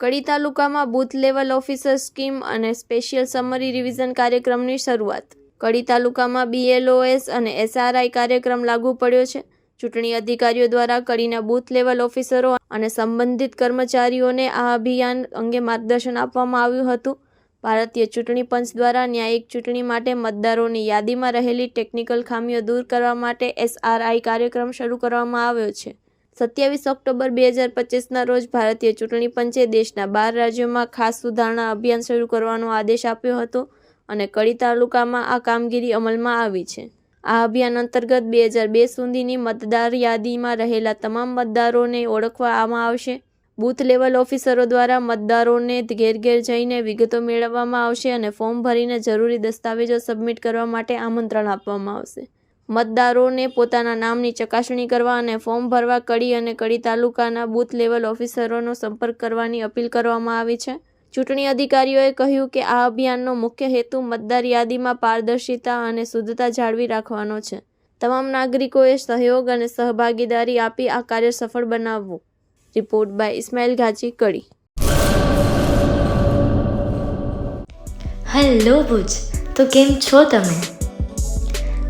કડી તાલુકામાં booth level officer scheme અને special summary revision કાર્યક્રમની શરૂઆત. કડી તાલુકામાં બીએલઓએસ અને એસઆરઆઈ કાર્યક્રમ લાગુ પડ્યો છે. ચૂંટણી અધિકારીઓ દ્વારા કડીના બૂથ લેવલ ઓફિસરો અને સંબંધિત કર્મચારીઓને આ અભિયાન અંગે માર્ગદર્શન આપવામાં આવ્યું હતું. ભારતીય ચૂંટણી પંચ દ્વારા ન્યાયિક ચૂંટણી માટે મતદારોની યાદીમાં રહેલી ટેકનિકલ ખામીઓ દૂર કરવા માટે એસઆરઆઈ કાર્યક્રમ શરૂ કરવામાં આવ્યો છે. સત્યાવીસ ઓક્ટોબર બે હજાર પચીસના રોજ ભારતીય ચૂંટણી પંચે દેશના બાર રાજ્યોમાં ખાસ સુધારણા અભિયાન શરૂ કરવાનો આદેશ આપ્યો હતો અને કડી તાલુકામાં આ કામગીરી અમલમાં આવી છે. આ અભિયાન અંતર્ગત બે હજાર બે સુધીની મતદાર યાદીમાં રહેલા તમામ મતદારોને ઓળખવામાં આવશે. બૂથ લેવલ ઓફિસરો દ્વારા મતદારોને ઘેર ઘેર જઈને વિગતો મેળવવામાં આવશે અને ફોર્મ ભરીને જરૂરી દસ્તાવેજો સબમિટ કરવા માટે આમંત્રણ આપવામાં આવશે. મતદારોને પોતાના નામની ચકાસણી કરવા અને ફોર્મ ભરવા કડી અને કડી તાલુકાના બૂથ લેવલ ઓફિસરોનો સંપર્ક કરવાની અપીલ કરવામાં આવી છે. ચૂંટણી અધિકારીઓએ કહ્યું કે આ અભિયાનનો મુખ્ય હેતુ મતદાર યાદીમાં પારદર્શિતા અને શુદ્ધતા જાળવી રાખવાનો છે. તમામ નાગરિકોએ સહયોગ અને સહભાગીદારી આપી આ કાર્ય સફળ બનાવવું. Report by Ismail Ghachi Kadi. Hello Bhuj, તો કેમ છો તમે?